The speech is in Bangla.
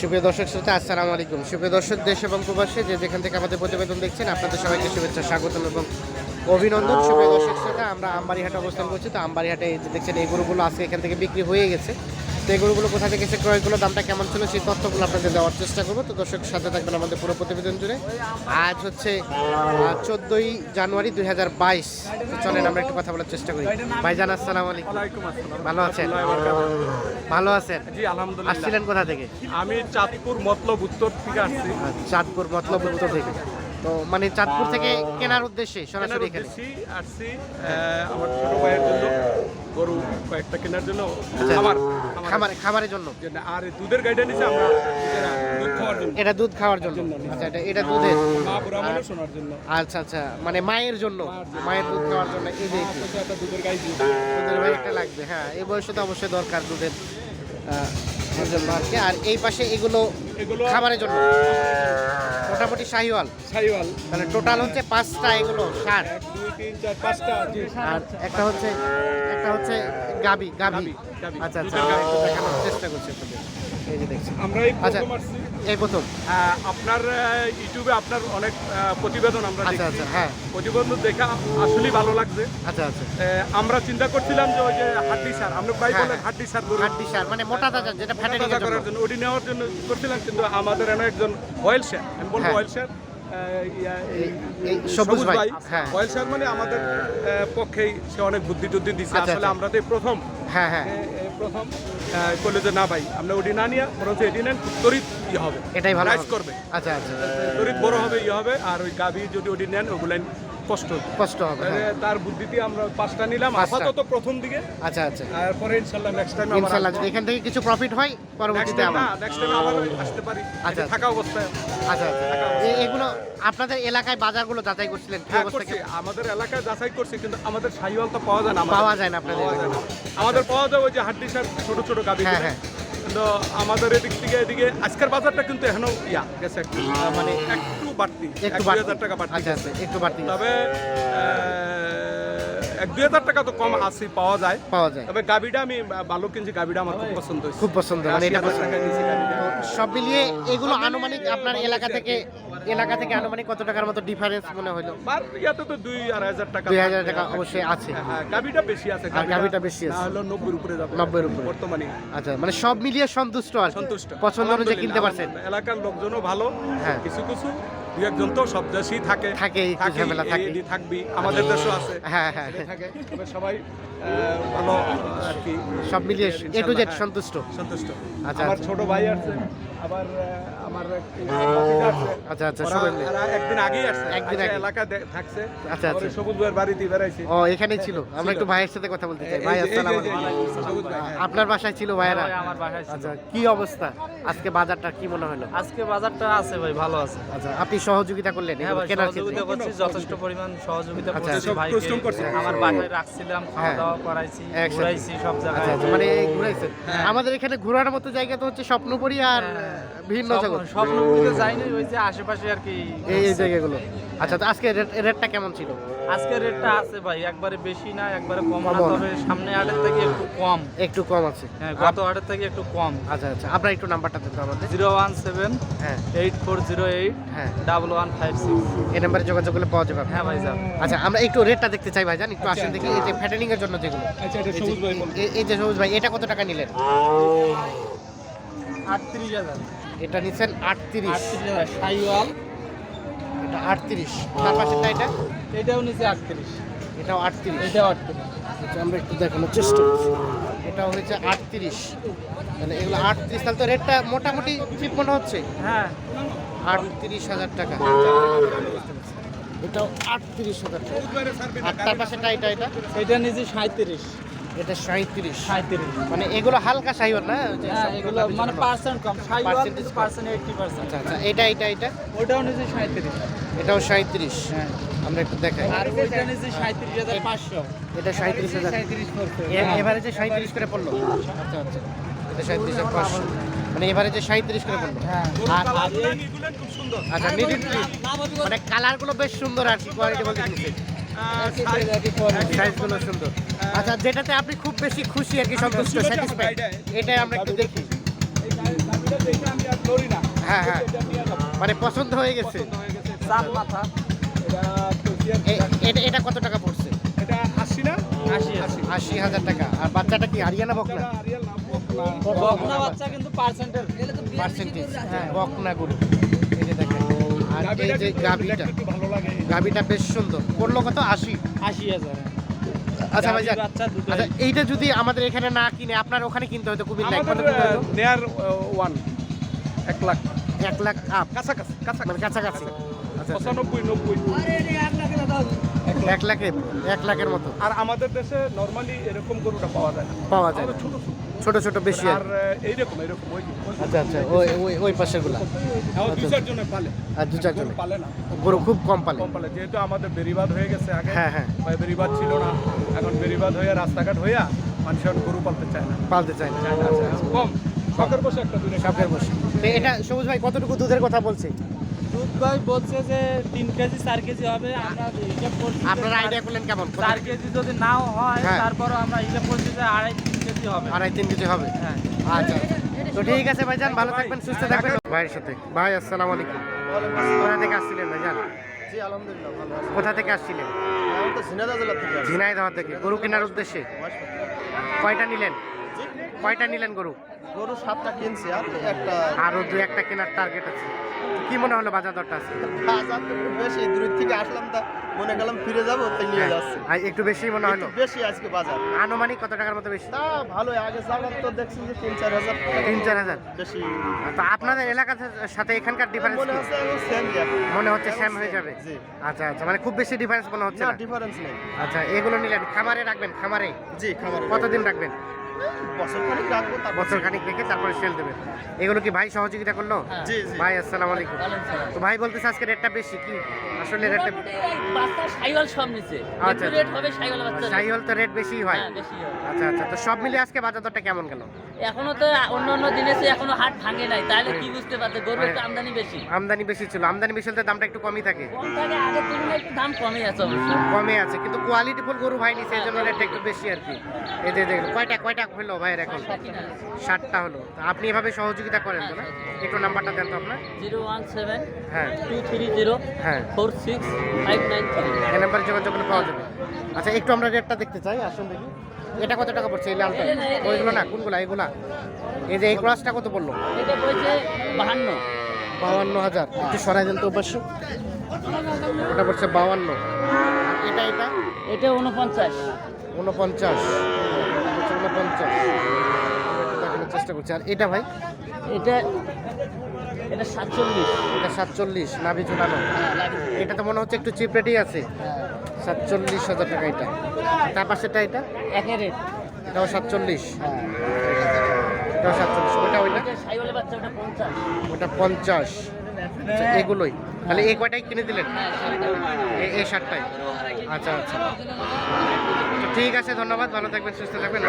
সুপ্রিয় দর্শক শ্রোতা, আসসালামু আলাইকুম। সুপ্রিয় দর্শক, দেশ এবং প্রবাসে যে যেখান থেকে আমাদের প্রতিবেদন দেখছেন, আপনাদের সবাইকে শুভেচ্ছা, স্বাগতম এবং অভিনন্দন। সুপ্রিয় দর্শক শ্রোতা, আমরা আমবাড়িহাটে অবস্থান করছি। তো আমবাড়িহাটে দেখছেন, এই গরুগুলো আজকে এখান থেকে বিক্রি হয়ে গেছে। তো এই গরুগুলো কোথা থেকে এসে ক্রয়গুলো দামটা কেমন ছিল সেই তথ্যগুলো আপনাদের দেওয়ার চেষ্টা করব। তো দর্শক সাথে থাকবেন আমাদের পুরো প্রতিবেদন জুড়ে। আজ হচ্ছে চোদ্দোই জানুয়ারি দুই হাজার বাইশ। চলেন আমরা একটু কথা বলার চেষ্টা করি। ভাইজান আসসালামু আলাইকুম। ভালো আছেন? ভালো আছেন? জি আলহামদুলিল্লাহ। আসছিলেন কোথা থেকে? আমি চাঁদপুর মতলব উত্তর থেকে আসছি। চাঁদপুর মতলব উত্তর থেকে। তো মানে চাঁদপুর থেকে কেনার উদ্দেশ্যে সরাসরি এখানে? আসছি আমার ছোট ভাইয়ের জন্য গরু কয়েকটা কেনার জন্য আচ্ছা। খাবার খামারে খামারের জন্য। আর দুধের গাইডে নিচে আমরা এটা দুধ খাওয়ার জন্য। আচ্ছা এটা এটা দুধের। আচ্ছা আচ্ছা। মানে মায়ের জন্য। মায়ের দুধ খাওয়ার জন্য। এই যে একটা দুধের গাই দুধের ভাই একটা লাগবে। হ্যাঁ এই বয়সে তো অবশ্যই দরকার দুধের জন্য আর কি আর এই পাশে এগুলো এগুলো খাবারের জন্য। মোটামুটি শাহিওয়াল। শাহিওয়াল। তাহলে টোটাল হচ্ছে পাঁচটা এগুলো সার। দুই তিন চার পাঁচটা আর একটা হচ্ছে একটা হচ্ছে গাবি গাবি। আচ্ছা আচ্ছা দেখানোর চেষ্টা করছি আপনাদের। এই যে দেখছি আমরা এই আচ্ছা। প্রথম আসছি। এই প্রথম। আপনার ইউটিউবে আপনার অনেক প্রতিবেদন আমরা আচ্ছা দেখছি। আচ্ছা হ্যাঁ। প্রতিবেদন দেখা আসলেই ভালো লাগছে। আচ্ছা আচ্ছা। আমরা চিন্তা করছিলাম যে ওই যে হাড্ডি সার আমরা প্রায় হ্যাঁ, বলেন হ্যাঁ। হাড্ডি সার গরু হাড্ডি সার মানে মোটা তাজা যেটা ফ্যাটে করার জন্য। ওটি নেওয়ার জন্য করছিলাম কিন্তু আমাদের এনে একজন অয়েল স্যার আমি বলব হ্যাঁ। অয়েল স্যার এই সবুজ ভাই, হ্যাঁ। অয়েল স্যার মানে আমাদের পক্ষেই সে অনেক বুদ্ধি টুদ্ধি দিচ্ছে আসলে আচ্ছা। আমরা তো প্রথম। হ্যাঁ হ্যাঁ। প্রথম করলে যে না ভাই আমরা ওটি না নিয়ে বরঞ্চ এটি নেন তরিৎ তরিত ইয়ে হবে। এটাই ভালো করবে। আচ্ছা আচ্ছা। তরিত বড় হবে ইয়ে হবে আর ওই গাভী যদি ওটি নেন ওগুলাই কষ্ট কষ্ট হবে হ্যাঁ। তার বুদ্ধিতে আমরা পাঁচটা নিলাম। আপাতত প্রথম দিকে। আচ্ছা আচ্ছা। আর পরে ইনশাল্লাহ নেক্সট টাইম ইনশাল্লাহ যদি এখান থেকে কিছু প্রফিট হয় পরবর্তীতে আবার। নেক্সট টাইম আবার আসতে পারি। আচ্ছা, আচ্ছা। থাকা অবস্থায়। আচ্ছা আচ্ছা। এগুলো আপনাদের এলাকায় বাজারগুলো যাচাই করছিলেন কি হ্যাঁ অবস্থা আমাদের এলাকায় যাচাই করছি কিন্তু আমাদের শাহিওয়াল তো পাওয়া যায় না পাওয়া যায় না আপনাদের। আমাদের পাওয়া যায় ওই যে হাড্ডি সার ছোট ছোট গাবি হ্যাঁ, হ্যাঁ। কিন্তু আমাদের এদিক থেকে এদিকে আজকের বাজারটা কিন্তু এখনও ইয়া গেছে একটু মানে একটু বাড়তি এক একটু দুই হাজার টাকা বাড়তি আচ্ছা আচ্ছা একটু বাড়তি তবে এক দুই হাজার টাকা তো কম আছে পাওয়া যায়। পাওয়া যায়। তবে গাবিটা আমি ভালো কিনছি গাবিটা আমার খুব পছন্দ খুব পছন্দ মানে এটা। সব মিলিয়ে এগুলো আনুমানিক আপনার এলাকা থেকে এলাকা থেকে আনুমানিক কত টাকার মতো ডিফারেন্স মনে হলো? ইয়াতে তো দুই আড়াই হাজার টাকা দুই হাজার টাকা অবশ্যই আছে। হ্যাঁ, গাবিটা বেশি আছে আর গাভীটা বেশি আছে। হলো উপরে যাবে। 90 উপরে। বর্তমানে। আচ্ছা মানে সব মিলিয়ে সন্তুষ্ট আর সন্তুষ্ট। পছন্দ অনুযায়ী কিনতে পারছেন। এলাকার লোকজনও ভালো হ্যাঁ। কিছু কিছু দুই একজন তো সব দেশেই থাকে। থাকে, ঝামেলা থাকে। থাকবি আমাদের দেশও আছে। হ্যাঁ হ্যাঁ। থাকে সবাই ভালো আর কি। সব মিলিয়ে এ টু জেড হ্যাঁ, সন্তুষ্ট। সন্তুষ্ট। আচ্ছা, আমার আচ্ছা। ছোট ভাই আছে। আবার আমার আচ্ছা আচ্ছা ওরা- সবাই মিলে। একদিন আগেই আসছে। একদিন আগে। এলাকা থাকছে। আচ্ছা, আচ্ছা। সবুজ ভাইয়ের বাড়িতে বেড়াইছে। ও এখানেই ছিল। আমরা একটু ভাইয়ের সাথে কথা বলতে চাই। ভাই আসসালামু আলাইকুম। সবুজ ভাই, হ্যাঁ। আপনার বাসায় ছিল ভাইয়েরা আমার বাসায় ছিল। আচ্ছা কি অবস্থা? আজকে বাজারটা কি মনে হলো? আজকে বাজারটা আছে ভাই ভালো আছে। আচ্ছা আপনি সহযোগিতা করলেন? হ্যাঁ কেনার সহযোগিতা করছি যথেষ্ট পরিমাণ সহযোগিতা আচ্ছা, করছি ভাইকে। আমার বাসায় রাখছিলাম খাওয়া হ্যাঁ। দাওয়া করাইছি ঘুরাইছি সব আচ্ছা জায়গায়। আচ্ছা মানে ঘুরাইছেন? আমাদের এখানে ঘোরার মতো জায়গা তো হচ্ছে স্বপ্নপুরি আর ভিন্ন জগৎ স্বপ্ন- স্বপ্নপুরীতে যাইনি ওই যে আশেপাশে আর কি এই এই জায়গাগুলো। আচ্ছা তো আজকে রেটটা কেমন ছিল? আজকে রেটটা আছে ভাই একবারে বেশি না একবারে কম না তবে সামনে হাটের থেকে একটু কম। একটু কম আছে। হ্যাঁ গত হাটের থেকে একটু কম। আচ্ছা আচ্ছা আপনার একটু নাম্বারটা দেন তো আমাদের। জিরো ওয়ান সেভেন হ্যাঁ। এইট ফোর জিরো এইট হ্যাঁ। Double one five six. এই নাম্বারে যোগাযোগ করলে পাওয়া যাবে। হ্যাঁ ভাই যান আচ্ছা আমরা একটু রেটটা দেখতে চাই ভাই জান একটু আসেন দেখি। এই যে ফ্যাটেনিং এর জন্য যেগুলো। আচ্ছা এটা সবুজ ভাই এই যে সবুজ ভাই এটা কত টাকা নিলেন? আটত্রিশ হাজার। এটা নিচ্ছেন আটত্রিশ। সাইওয়াল। এটা আটত্রিশ। তার পাশেরটা এটা? এটাও নিচে আটত্রিশ। এটাও আটত্রিশ। এটাও আটত্রিশ। আচ্ছা, আমরা একটু দেখানোর চেষ্টা করছি। এটা হয়েছে আটত্রিশ। তাহলে এগুলো আটত্রিশ তাহলে তো রেটটা মোটামুটি ঠিক মনে হচ্ছে? হ্যাঁ। আটত্রিশ হাজার টাকা। এটাও আটত্রিশ হাজার টাকা। আর তার পাশেরটা এটা এটা? এটা নিচে সাঁত্রিশ এটা সাঁত্রিশ সাঁত্রিশ মানে এগুলো হালকা সাইওয়ার না? হ্যাঁ এগুলো মানে পার্সেন্ট কম। সাইওয়াল পার্সেন্ট এইটটি পার্সেন্ট আচ্ছা আচ্ছা এটা এটা এটা? ওটাও নিচে সাঁত্রিশ এটাও সাঁত্রিশ হ্যাঁ। আমরা একটু দেখাই। আর সাঁত্রিশ হাজার পাঁচশো। এটা সাঁত্রিশ হাজার। এবারে যে সাঁত্রিশ করে পড়ল? আচ্ছা আচ্ছা। এটা সাঁত্রিশ হাজার পাঁচশো। মানে এবারে যে সাঁত্রিশ করে পড়ল? হ্যাঁ। আচ্ছা নিডিন মানে কালারগুলো বেশ সুন্দর আর কি কোয়ালিটি বলতে সাইজগুলো সুন্দর। আচ্ছা যেটাতে আপনি খুব বেশি খুশি আর কি সন্তুষ্ট স্যাটিসফাইড এটাই। আমরা একটু দেখি। হ্যাঁ, হ্যাঁ। মানে পছন্দ হয়ে গেছে? পছন্দ হয়ে গেছে। চার মাথা। এটা। এটা এটা কত টাকা পড়ছে? এটা আশি না? আশি হাজার টাকা। আর বাচ্চাটা কি হারিয়ানা বকনা? বকনা। বাচ্চা কিন্তু পার্সেন্টেজ বকনা গরু। এই যে দেখেন। আর এই গাভীটা। যে গাবিটা গাবিটা বেশ সুন্দর। পড়ল কত? আশি? আশি হাজার। আচ্ছা ভাই আচ্ছা এইটা যদি আমাদের এখানে না কিনে আপনার ওখানে কিনতে কত আমাদের কিনতে হতো নেয়ার ওয়ান এক লাখ। এক লাখ আপ কাছাকাছি মানে কাছাকাছি। আচ্ছা আচ্ছা। পঁচানব্বই নব্বই। এক লাখের এক লাখের মতো। আর আমাদের দেশে নর্মালি এরকম গরুটা পাওয়া যায় না। পাওয়া যায় ছোট ছোট। ছোট ছোট বেশি আর এইরকম এরকম আচ্ছা আচ্ছা ওই ওই ওই পাশেরগুলা আমার দু চারজনে পালে। আর দু চারজন পালে না। গরু খুব কম পালে। কম পালে যেহেতু আমাদের বেরিবাদ হয়ে গেছে আগে। হ্যাঁ, হ্যাঁ। বা বেরিবাদ ছিল না। এখন বেরিবাদ হয়ে রাস্তাঘাট হইয়া মানুষ এখন গরু পালতে চায় না। পালতে চায় না। কম। শখের বসে একটা দূরে সাপের বসে। এটা সবুজ ভাই কতটুকু দুধের কথা বলছে? ভাই বলছে যে তিন কেজি চার কেজি হবে আমরা হিসাব করছি আপনারা আইডিয়া করলেন কেমন? চার কেজি যদি নাও হয় হ্যাঁ। তারপরও আমরা হিসাব করছি যে আড়াই তিন কেজি হবে। আড়াই তিন কেজি হবে? হ্যাঁ। আচ্ছা আচ্ছা। তো ঠিক আছে ভাইজান ভালো থাকবেন সুস্থ থাকবেন। ভাইয়ের সাথে। ভাই আসসালামু আলাইকুম। কোথা থেকে আসছিলেন ভাইজান? জি আলহামদুলিল্লাহ ভালো কোথা থেকে আসছিলেন? আমি তো ঝিনাইদহ থেকে ঝিনাইদহ থেকে। গরু কেনার উদ্দেশ্যে। কয়টা নিলেন? কয়টা নিলেন গরু? গরু সাতটা কিনছি আর একটা আরও দু একটা কেনার টার্গেট আছে। কি মনে হলো বাজার দরটা আছে? বাজার তো বেশি দূর থেকে আসলাম তা মনে গেলাম ফিরে যাব তাই নিয়ে যাচ্ছি। আর একটু বেশি মনে হলো? বেশি আজকে বাজার। আনুমানিক কত টাকার মতো বেশি? তা ভালো আগে জায়গার তো দেখছি যে তিন চার হাজার। তিন চার হাজার। বেশি। তো আপনাদের এলাকার সাথে এখানকার ডিফারেন্স মনে হচ্ছে সেম মনে হচ্ছে শ্যাম হয়ে যাবে? জি। আচ্ছা আচ্ছা মানে খুব বেশি ডিফারেন্স মনে হচ্ছে না ডিফারেন্স নেই। আচ্ছা এগুলো নিলেন খামারে রাখবেন খামারে? জি খামারে কতদিন রাখবেন? বছর খানিক রাখব বছর খানিক রেখে তারপরে সেল দেবেন এগুলো কি ভাই সহযোগিতা করল? জি জি। ভাই আসসালামু আলাইকুম। তো ভাই বলতেছে আজকে রেটটা বেশি কি? আসলে রেটটা বাচ্চা সাইওয়াল সব নিচে আচ্ছা, একটু রেট হবে সাইওয়াল বাচ্চা সাই তো রেট বেশি হয়। হ্যাঁ আচ্ছা আচ্ছা। তো সব মিলে আজকে বাজার দরটা কেমন গেল? এখনও তো অন্য অন্য দিনে সে এখনও হাট ভাঙে নাই। তাহলে কি বুঝতে পারছে গরু হ্যাঁ। একটু আমদানি বেশি। আমদানি বেশি ছিল। আমদানি বেশি হলে দামটা একটু কমই থাকে। কম থাকে আগের তুলনায় একটু দাম কমই আছে অবশ্য। কমে আছে। কিন্তু কোয়ালিটি ফুল গরু নিছে এই জন্য রেটটা একটু বেশি আর কি। এই যে দেখুন কয়টা কয়টা হলো ভাইয়ের এখন? ষাটটা। হলো। তো আপনি এভাবে সহযোগিতা করেন তো না? একটু নাম্বারটা দেন তো আপনার। জিরো ওয়ান সেভেন হ্যাঁ। টু থ্রি জিরো হ্যাঁ। Four six five nine three. এই নাম্বারে যোগাযোগ পাওয়া যাবে। আচ্ছা একটু আমরা রেটটা দেখতে চাই আসুন দেখি। এটা কত টাকা পড়ছে এই লালটা? ওইগুলো না কোনগুলো এইগুলা এই যে এই ক্রসটা কত পড়ল? এটা বলছে বাহান্ন। বাউান্ন হাজার। একটু সরাই দেন তো অবশ্য। ওটা পড়ছে বাউান্ন। আর এটা এটা? এটা উনপঞ্চাশ উনপঞ্চাশ উনপঞ্চাশ দেখানোর চেষ্টা করছি। আর এটা ভাই? এটা এটা সাতচল্লিশ। এটা সাতচল্লিশ নাভি ঝুলানো। এটা তো মনে হচ্ছে একটু চিপ রেটেই আছে। সাতচল্লিশ হাজার টাকা এটা। তার পাশেটা এটা? এটা রেট এটাও সাতচল্লিশ। এটাও সাতচল্লিশ। ওটা ওইটা? ওটা পঞ্চাশ। আচ্ছা এগুলোই। তাহলে এই কয়টাই কিনে দিলেন? হ্যাঁ এই শার্টটাই আচ্ছা আচ্ছা। ঠিক আছে ধন্যবাদ। ভালো থাকবেন সুস্থ থাকবেন।